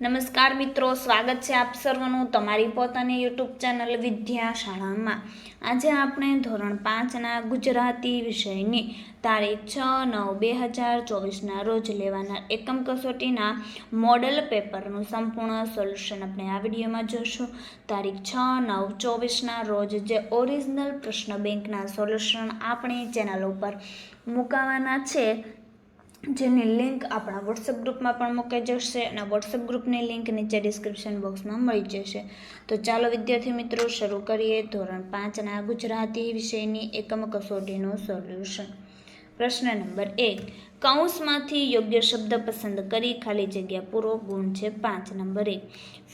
નમસ્કાર મિત્રો, સ્વાગત છે આપ સર્વનું તમારી પોતાની યુટ્યુબ ચેનલ વિદ્યા શાળામાં આજે આપણે ધોરણ પાંચના ગુજરાતી વિષયની તારીખ છ નવ બે હજાર ચોવીસના રોજ લેવાના એકમ કસોટીના મોડલ પેપરનું સંપૂર્ણ સોલ્યુશન આપણે આ વિડીયોમાં જોશું. તારીખ છ નવ ચોવીસના રોજ જે ઓરિજિનલ પ્રશ્ન બેંકના સોલ્યુશન આપણી ચેનલ ઉપર મુકાવાના છે જેની લિંક આપણા વોટ્સઅપ ગ્રુપમાં પણ મૂકાઈ જશે અને વોટ્સઅપ ગ્રુપની લિંક નીચે ડિસ્ક્રિપ્શન બોક્સમાં મળી જશે. તો ચાલો વિદ્યાર્થી મિત્રો શરૂ કરીએ. ધોરણ પાંચના ગુજરાતી વિષયની એકમ કસોટીનું સોલ્યુશન પ્રશ્ન નંબર એક. કૌંસમાંથી યોગ્ય શબ્દ પસંદ કરી ખાલી જગ્યા પૂરો ગુણ છે પાંચ. નંબર એક.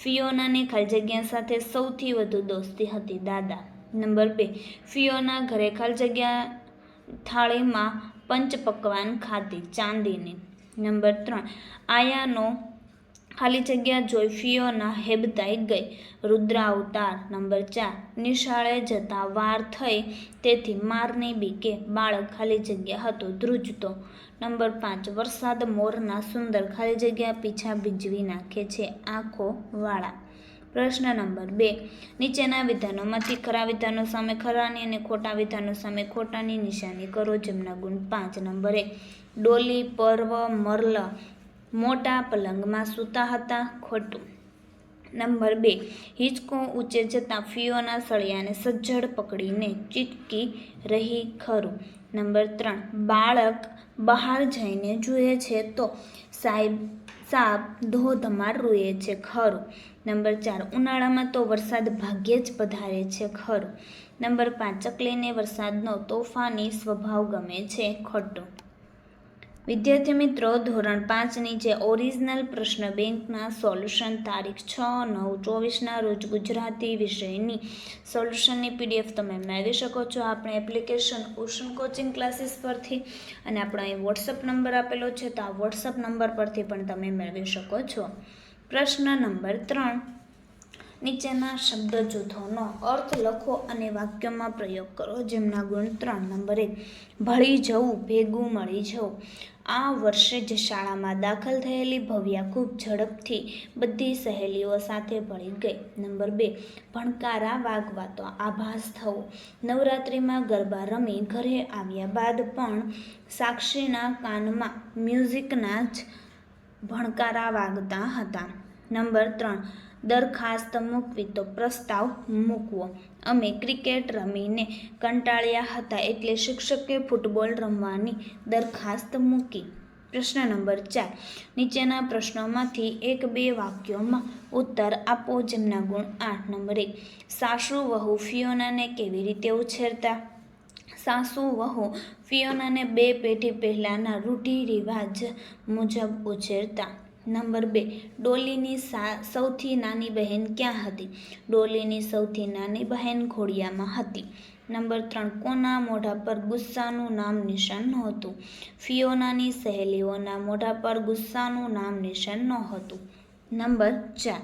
ફિયોનાની ખાલી જગ્યા સાથે સૌથી વધુ દોસ્તી હતી દાદા. નંબર બે. ફિયોના ઘરે ખાલી જગ્યા થાળીમાં પંચ પકવાન ખાધી ચાંદીની. નંબર ત્રણ. આયાનો ખાલી જગ્યા જોઈ ફિયોના હેબતાઈ ગઈ. રુદ્ર અવતાર નંબર ચાર. નિશાળે જતા વાર થઈ તેથી મારની બીકે બાળક ખાલી જગ્યા હતો ધ્રુજતો. નંબર પાંચ. વરસાદ મોરના સુંદર ખાલી જગ્યા પીછા ભીજવી નાખે છે આંખો વાળા. પ્રશ્ન નંબર બે. નીચેના વિધાનોમાંથી ખરા વિધાનો સામે ખરાની અને ખોટા વિધાનો સામે ખોટાની નિશાની કરો જેમના ગુણ પાંચ. નંબર, ડોલી, પર્વ, મરલ, મોટા પલંગમાં સૂતા હતા ખોટું. નંબર બે, હિંચકો ઊંચે જતાં ફિયોના સળિયાને સજ્જડ પકડીને ચીટકી રહી ખરું. નંબર ત્રણ, બાળક બહાર જઈને જુએ છે તો સાહેબ, સાપ ધોધમાર રૂએ છે ખરું. નંબર ચાર, ઉનાળામાં તો વરસાદ ભાગ્યે જ પધારે છે ખરું. નંબર પાંચ, ચકલીને વરસાદનો તોફાની સ્વભાવ ગમે છે ખોટો. વિદ્યાર્થી મિત્રો, ધોરણ પાંચની જે ઓરિજિનલ પ્રશ્ન બેંકના સોલ્યુશન તારીખ છ નવ ચોવીસના રોજ ગુજરાતી વિષયની સોલ્યુશનની પીડીએફ તમે મેળવી શકો છો આપણે એપ્લિકેશન ઓશન કોચિંગ ક્લાસીસ પરથી અને આપણો અહીં વોટ્સઅપ નંબર આપેલો છે તો આ વોટ્સઅપ નંબર પરથી પણ તમે મેળવી શકો છો. પ્રશ્ન નંબર ત્રણ. નીચેના શબ્દ જૂથોનો અર્થ લખો અને વાક્યમાં પ્રયોગ કરો. જેમના ગુણ ત્રણ. નંબર એક, ભળી જવું, ભેગું મળી જવું. આ વર્ષે જ શાળામાં દાખલ થયેલી ભવ્યા ખૂબ ઝડપથી બધી સહેલીઓ સાથે ભળી ગઈ. નંબર બે, ભણકારા વાગવાતો આભાસ થવો. નવરાત્રિમાં ગરબા રમી ઘરે આવ્યા બાદ પણ સાક્ષીના કાનમાં મ્યુઝિકના જ ભણકારા વાગતા હતા. નંબર ત્રણ, દરખાસ્ત મૂકવી તો પ્રસ્તાવ મૂકવો. અમે ક્રિકેટ રમીને કંટાળ્યા હતા એટલે શિક્ષકે ફૂટબોલ રમવાની દરખાસ્ત મૂકી. પ્રશ્ન નંબર ચાર, નીચેના પ્રશ્નોમાંથી એક બે વાક્યોમાં ઉત્તર આપો જેમના ગુણ આઠ. નંબર એક, સાસુ વહુ ફિયોનાને કેવી રીતે ઉછેરતા? સાસુ વહુ ફિયોનાને બે પેઢી પહેલાંના રૂઢિ રિવાજ મુજબ ઉછેરતા. નંબર બે, ડોલીની સૌથી નાની બહેન ક્યાં હતી? ડોલીની સૌથી નાની બહેન ખોડિયામાં હતી. નંબર ત્રણ, કોના મોઢા પર ગુસ્સાનું નામ નિશાન નહોતું? ફિયોનાની સહેલીઓના મોઢા પર ગુસ્સાનું નામ નિશાન નહોતું. નંબર ચાર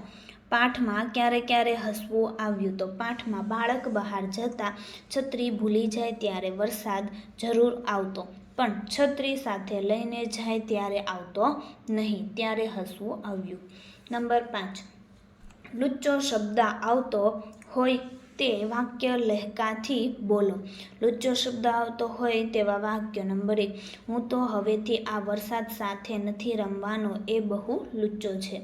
પાઠમાં ક્યારે ક્યારે હસવું આવ્યું તો પાઠમાં બાળક બહાર જતાં છત્રી ભૂલી જાય ત્યારે વરસાદ જરૂર આવતો. પણ છત્રી સાથે લઈને જાય ત્યારે આવતો નહીં, ત્યારે હસવું આવ્યું. નંબર પાંચ. લુચ્ચો શબ્દ આવતો હોય તે વાક્ય લહેકાથી બોલો. લુચ્ચો શબ્દ આવતો હોય તેવા વાક્ય નંબર એક હું તો હવેથી આ વરસાદ સાથે નથી રમવાનો, એ બહુ લુચ્ચો છે.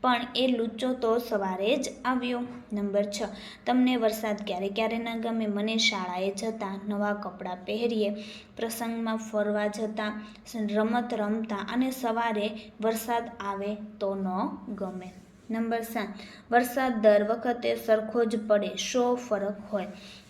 પણ એ લુચ્ચો તો સવારે જ આવ્યો. નંબર છ, તમને વરસાદ ક્યારે ક્યારે ના ગમે? મને શાળાએ જતાં નવા કપડાં પહેરીએ, પ્રસંગમાં ફરવા જતાં, રમત રમતા અને સવારે વરસાદ આવે તો ન ગમે. નંબર સાત. વરસાદ દર વખતે સરખો જ પડે, શો ફરક હોય?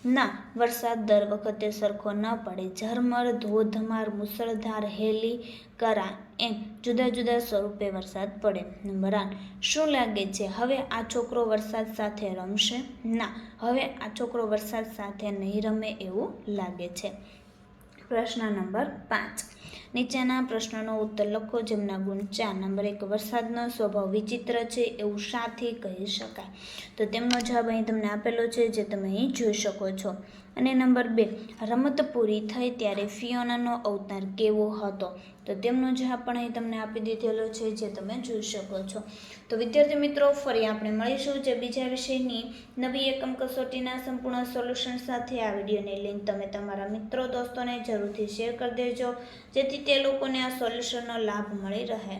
ના, વરસાદ દર વખતે સરખો ન પડે. ઝરમર, ધોધમાર, મુસળધાર હેલી કરા એમ જુદા જુદા સ્વરૂપે વરસાદ પડે. નંબર આઠ. શું લાગે છે, હવે આ છોકરો વરસાદ સાથે રમશે? ના, હવે આ છોકરો વરસાદ સાથે નહીં રમે એવું લાગે છે. પ્રશ્ન નંબર પાંચ. નીચેના પ્રશ્નોનો ઉત્તર લખો, જેમના ગુણ ચાર. નંબર એક, વરસાદનો સ્વભાવ વિચિત્ર છે, એવું શાથી કહી શકાય. તો તેમનો જવાબ અહીં તમને આપેલો છે, જે તમે અહીં જોઈ શકો છો. અને નંબર બે, રમત પૂરી થઈ ત્યારે ફિયોનાનો અવતાર કેવો હતો? તો તેમનો જવાબ પણ અહીં તમને આપી દીધેલો છે જે તમે જોઈ શકો છો. તો વિદ્યાર્થી મિત્રો, ફરી આપણે મળીશું જે બીજા વિષયની નવી એકમ કસોટીના સંપૂર્ણ સોલ્યુશન સાથે. આ વિડીયોની લિંક તમે તમારા મિત્રો, દોસ્તોને જરૂરથી શેર કરી દેજો, જેથી તે લોકોને આ સોલ્યુશનનો લાભ મળી રહે.